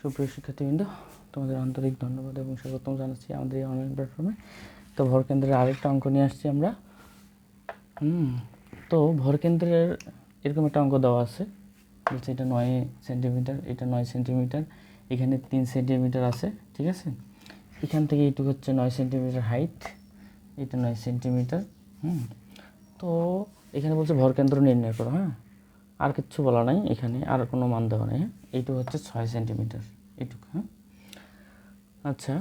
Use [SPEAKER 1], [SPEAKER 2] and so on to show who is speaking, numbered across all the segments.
[SPEAKER 1] সুপ্রিয় শিক্ষার্থীবৃন্দ, তোমাদের আন্তরিক ধন্যবাদ এবং স্বাগতম জানাচ্ছি আমাদের এই অনলাইন প্ল্যাটফর্মে তো ভরকেন্দ্রের আরেকটা অঙ্ক নিয়ে আসছি আমরা। হুম, তো ভরকেন্দ্রের এরকম একটা অঙ্ক দেওয়া আছে। বলছে এটা নয় সেন্টিমিটার এটা নয় সেন্টিমিটার এখানে তিন সেন্টিমিটার আছে, ঠিক আছে? এখান থেকে এইটুকু হচ্ছে নয় সেন্টিমিটার হাইট এটা নয় সেন্টিমিটার হুম। তো এখানে বলছে ভরকেন্দ্র নির্ণয় করো হ্যাঁ? আর কিচ্ছু বলা নাই এখানে, আর কোনো মান দেওয়া নেই হ্যাঁ? এইটুকু হচ্ছে ছয় সেন্টিমিটার, এইটুকু হ্যাঁ? আচ্ছা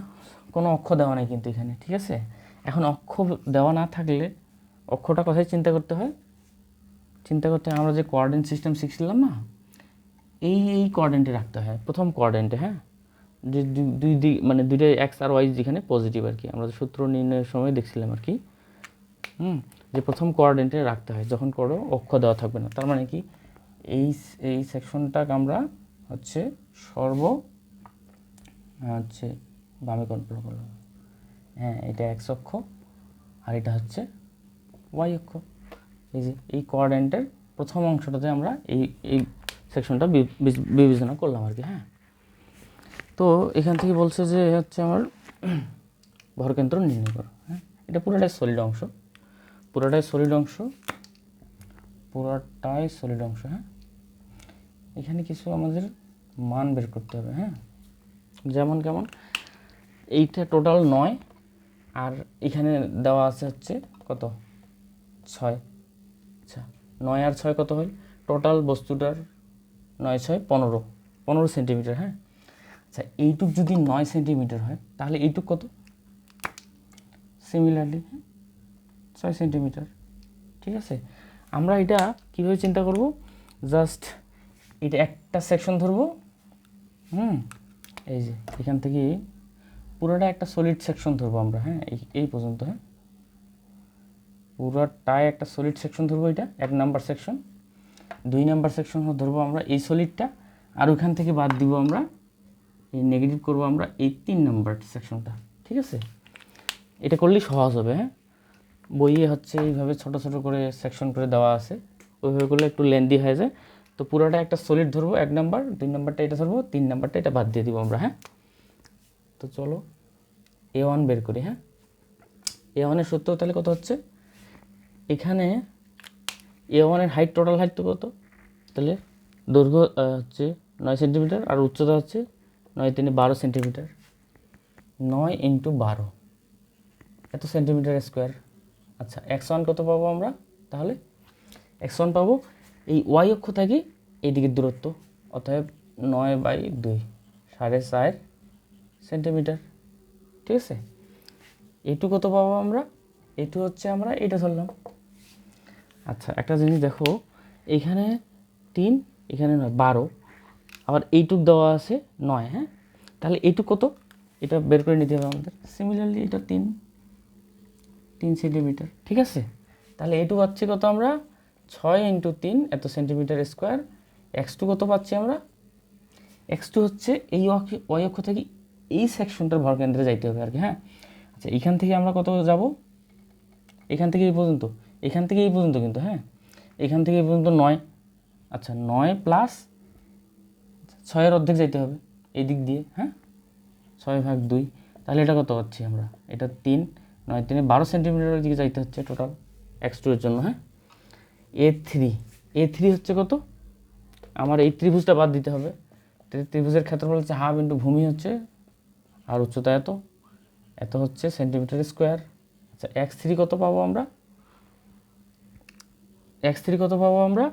[SPEAKER 1] কোনো অক্ষ দেওয়া নেই কিন্তু এখানে, ঠিক আছে? এখন অক্ষ দেওয়া না থাকলে অক্ষটা কোথায় চিন্তা করতে হয়? চিন্তা করতে হয় আমরা যে কোয়ার্ডিনেট সিস্টেম শিখছিলাম না, এই এই কোয়ার্ডেন্টে রাখতে হয়, প্রথম কোয়ার্ডেন্টে হ্যাঁ? যে দুই দিক মানে দুইটা এক্স আর ওয়াই যেখানে পজিটিভ আর কি, আমরা সূত্র নির্ণয়ের সময় দেখছিলাম আর কি, হুম? যে প্রথম কোয়ার্ডেন্টে রাখতে হয়, যখন করো অক্ষ দেওয়া থাকবে না, তার মানে কি? এই এই সেকশনটাকে আমরা হচ্ছে সর্ব হচ্ছে বামে কন্ট্রোল করলাম। হ্যাঁ এটা এক্স অক্ষ, আর এটা হচ্ছে ওয়াই অক্ষ। এই যে, এই কোয়ার্ডেন্টের প্রথম অংশটাতে আমরা এই এই সেকশনটা বিবেচনা করলাম আর কি হ্যাঁ। তো এখান থেকে বলছে যে হচ্ছে আমার ভরকেন্দ্র নির্ণয় করো হ্যাঁ। এটা পুরোটাই সলিড অংশ। পুরোটাই সলিড অংশ, পুরোটাই সলিড অংশ হ্যাঁ। এখানে কিছু আমাদের মান বের করতে হবে হ্যাঁ? যেমন কেমন? এইটা টোটাল নয়, আর এখানে দেওয়া আছে হচ্ছে কত? ছয়। আচ্ছা নয় আর ছয় কত হয়? টোটাল বস্তুটার নয় ছয় পনেরো। পনেরো সেন্টিমিটার হ্যাঁ? আচ্ছা এইটুক যদি নয় সেন্টিমিটার হয়, তাহলে এইটুক কত? সিমিলারলি ছয় সেন্টিমিটার ঠিক আছে? আমরা এটা কীভাবে চিন্তা করব? জাস্ট এটা একটা সেকশন ধরবো। হুম? এই যে, এখান থেকে পুরোটা একটা সলিড সেকশন ধরবো আমরা হ্যাঁ? এই পর্যন্ত হ্যাঁ? পুরোটাই একটা সলিড সেকশন ধরবো এটা, এক নাম্বার সেকশন দুই নাম্বার সেকশন ধরবো আমরা এই সলিডটা আর ওখান থেকে বাদ দিব আমরা, এই নেগেটিভ করব আমরা এই তিন নাম্বার সেকশনটা ঠিক আছে? এটা করলেই সহজ হবে হ্যাঁ? বইয়ে হচ্ছে এইভাবে ছোট ছোট করে সেকশন করে দেওয়া আছে, ওইভাবে করলে একটু লেন্দি হয়ে যায়। তো পুরোটা একটা সলিড ধরবো, এক নাম্বার দুই নাম্বারটা এটা ধরবো, তিন নাম্বারটা এটা বাদ দিয়ে দিব আমরা হ্যাঁ? তো চলো এ ওয়ান বের করি হ্যাঁ? এ ওয়ানের সূত্র তাহলে কত হচ্ছে? এখানে এ ওয়ানের হাইট টোটাল হাইট তো কত? তাহলে দৈর্ঘ্য হচ্ছে নয় সেন্টিমিটার আর উচ্চতা হচ্ছে নয় তিনে বারো সেন্টিমিটার নয় ইন্টু বারো। এত সেন্টিমিটার স্কোয়ার আচ্ছা এক্স ওয়ান কত পাবো আমরা? তাহলে এক্স ওয়ান পাবো এই ওয়াই অক্ষ থেকে এইদিকের দূরত্ব, অতএব নয় বাই দুই, সাড়ে চার সেন্টিমিটার। ঠিক আছে? এইটু কত পাবো আমরা? এইটু হচ্ছে আমরা এটা ধরলাম। আচ্ছা একটা জিনিস দেখো, এখানে তিন, এখানে নয়, বারো, আবার এইটুক দেওয়া আছে নয় হ্যাঁ? তাহলে এইটুক কত? এটা বের করে নিতে হবে আমাদের। সিমিলারলি এটা তিন তিন সেন্টিমিটার। ঠিক আছে? তাহলে এইটু পাচ্ছি কত আমরা? ছয় ইন্টু তিন, এত সেন্টিমিটার স্কোয়ার এক্স টু কত পাচ্ছি আমরা? এক্স টু হচ্ছে এই ওই অক্ষ থেকে এই সেকশনটার ভরকেন্দ্রে যাইতে হবে আর কি হ্যাঁ? আচ্ছা এখান থেকে আমরা কত যাব? এখান থেকে এই পর্যন্ত, এখান থেকে এই পর্যন্ত কিন্তু হ্যাঁ? এখান থেকে এই পর্যন্ত নয় আচ্ছা নয় প্লাস ছয়ের অর্ধেক যাইতে হবে এই দিক দিয়ে হ্যাঁ? ছয় ভাগ দুই, তাহলে এটা কত পাচ্ছি আমরা? এটা তিন, নয় তিনে বারো সেন্টিমিটারের দিকে যাইতে হচ্ছে টোটাল এক্স টু এর জন্য হ্যাঁ? এ থ্রি এ থ্রি হচ্ছে কত? আমার এই ত্রিভুজটা বাদ দিতে হবে। ত্রি- ত্রিভুজের ক্ষেত্রফল হচ্ছে হাফ ইন্টু ভূমি হচ্ছে, আর উচ্চতা এত। এত হচ্ছে সেন্টিমিটার স্কোয়ার। আচ্ছা এক্স থ্রি কত পাবো আমরা? এক্স থ্রি কত পাবো আমরা?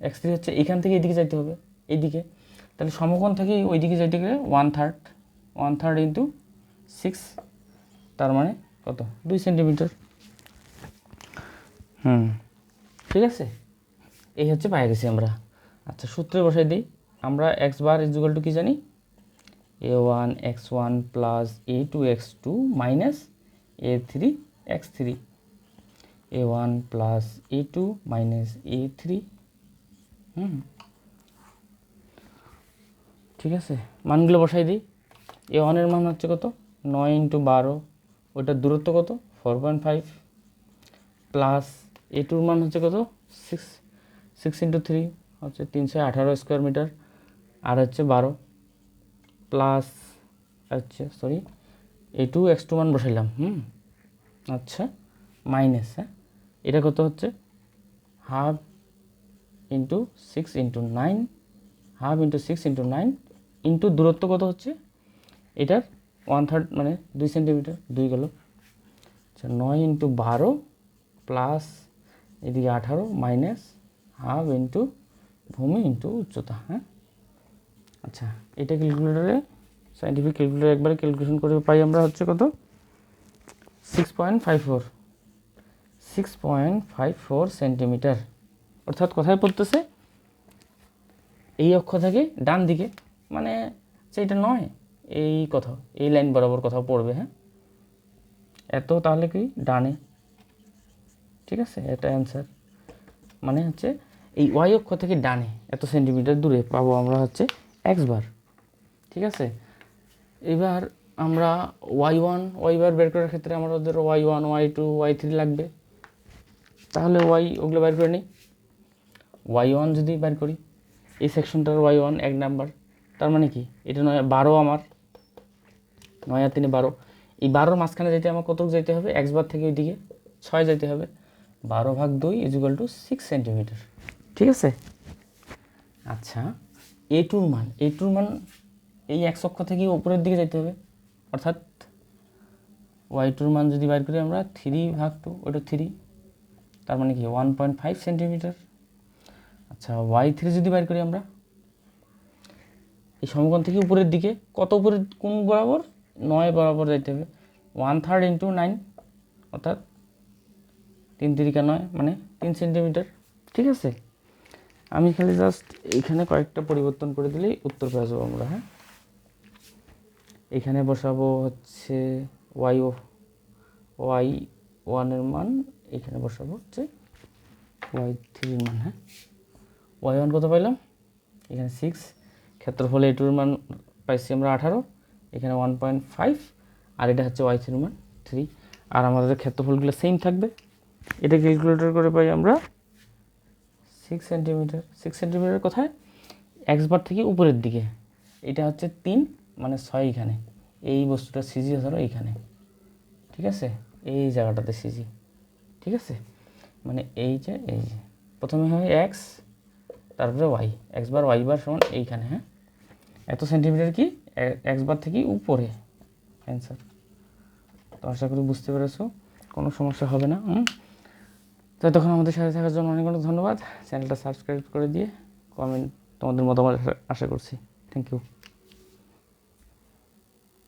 [SPEAKER 1] এক্স থ্রি হচ্ছে এখান থেকে এদিকে যাইতে হবে এইদিকে তাহলে সমকোণ থেকে ওইদিকে যাইতে গেলে one third one third into six তার মানে কত? দুই সেন্টিমিটার হুম। ঠিক আছে? এই হচ্ছে পায়ে গেছি আমরা। আচ্ছা সূত্রে বসাই দিই। আমরা এক্স বার ইজুগাল টু কী জানি? A one X one plus A two X two minus A three X three A one plus A two minus A three hmm. ঠিক আছে? মানগুলো বসাই দিই। এ ওয়ানের মান হচ্ছে কত? নয় ইন্টু বারো। ওইটার দূরত্ব কত? Four point five plus A টুর মান হচ্ছে কত? সিক্স সিক্স ইন্টু থ্রি হচ্ছে তিনশো আঠারো স্কোয়ার মিটার আর হচ্ছে বারো প্লাস হচ্ছে সরি এই টু এক্স টু মান বসাইলাম, হুম? আচ্ছা মাইনাস হ্যাঁ? এটা কত হচ্ছে? Half into six into nine half into six into nine into দূরত্ব কত হচ্ছে? এটার ওয়ান থার্ড মানে দুই সেন্টিমিটার দুই গেল। আচ্ছা নয় ইন্টু বারো প্লাস এদিকে আঠারো মাইনাস হাফ ইন্টু ভূমি ইন্টু উচ্চতা হ্যাঁ? আচ্ছা এটা ক্যালকুলেটারে সাইন্টিফিক ক্যালকুলেটার একবারে ক্যালকুলেশন করে পাই আমরা হচ্ছে কত? Six point five four six point five four centimetre অর্থাৎ কোথায় পড়তেছে? এই অক্ষ থেকে ডান দিকে। মানে সেইটা নয়, এই কোথাও, এই লাইন বরাবর কোথাও পড়বে হ্যাঁ? এত তাহলে কি? ডানে। ঠিক আছে? এটা অ্যান্সার মানে হচ্ছে এই ওয়াই অক্ষ থেকে ডানে এত সেন্টিমিটার দূরে পাবো আমরা হচ্ছে এক্স বার ঠিক আছে? এবার আমরা ওয়াই ওয়ান ওয়াই বার বের করার ক্ষেত্রে আমাদের Y one Y two Y three লাগবে। তাহলে ওয়াই ওগুলো বের করে নিই। ওয়াই ওয়ান যদি বের করি, এই সেকশনটার ওয়াই ওয়ান এক নাম্বার তার মানে কি? এটা নয়, বারো আমার। নয় আর তিনে বারো। এই বারোর মাঝখানে যেতে আমার কত যেতে হবে? এক্স বার থেকে ওইদিকে ছয় যেতে হবে। বারো ভাগ দুই ইজিক্যাল টু সিক্স সেন্টিমিটার ঠিক আছে? আচ্ছা এ টুর মান এ টুর মান এই এক অক্ষ থেকে উপরের দিকে যেতে হবে। অর্থাৎ ওয়াই টুর মান যদি বাইর করি আমরা থ্রি ভাগ টু ওটা থ্রি তার মানে কি? ওয়ান পয়েন্ট ফাইভ সেন্টিমিটার আচ্ছা ওয়াই থ্রি যদি বাইর করি আমরা এই সমকোণ থেকে উপরের দিকে কত উপরের কোন বরাবর? নয় বরাবর যাইতে হবে। ওয়ান থার্ড ইন্টু নাইন অর্থাৎ তিন তিরিকা নয় মানে তিন সেন্টিমিটার ঠিক আছে? আমি খালি জাস্ট এইখানে কয়েকটা পরিবর্তন করে দিলেই উত্তর পেয়ে যাব আমরা হ্যাঁ? এখানে বসাবো হচ্ছে ওয়াই ও ওয়াই ওয়ানের মান, এখানে বসাবো হচ্ছে ওয়াই থ্রির মান হ্যাঁ? ওয়াই ওয়ান কত পাইলাম? এখানে সিক্স ক্ষেত্রফলে এটুর মান পাইছি আমরা আঠারো, এখানে ওয়ান পয়েন্ট ফাইভ আর এটা হচ্ছে ওয়াই থ্রির মান থ্রি আর আমাদের ক্ষেত্রফলগুলো সেম থাকবে? এটা ক্যালকুলেটর করে পাই আমরা সিক্স সেন্টিমিটার সিক্স সেন্টিমিটার কোথায়? এক্স বার থেকে উপরের দিকে। এটা হচ্ছে তিন মানে ছয় এখানে। এই বস্তুটা সিজি ধরো এইখানে। ঠিক আছে? এই জায়গাটাতে সিজি ঠিক আছে? মানে এই যে এই যে। প্রথমে হয় এক্স তারপরে Y X bar Y bar সমান এইখানে হ্যাঁ? এত সেন্টিমিটার কি? এক্স বার থেকে উপরে। অ্যান্সার তো আশা করি বুঝতে পেরেছ। কোনো সমস্যা হবে না, হুম? তো তখন আমাদের সাথে থাকার জন্য অনেক অনেক ধন্যবাদ। চ্যানেলটা সাবস্ক্রাইব করে দিয়ে কমেন্ট তোমাদের মতামত আশা করছি। Thank you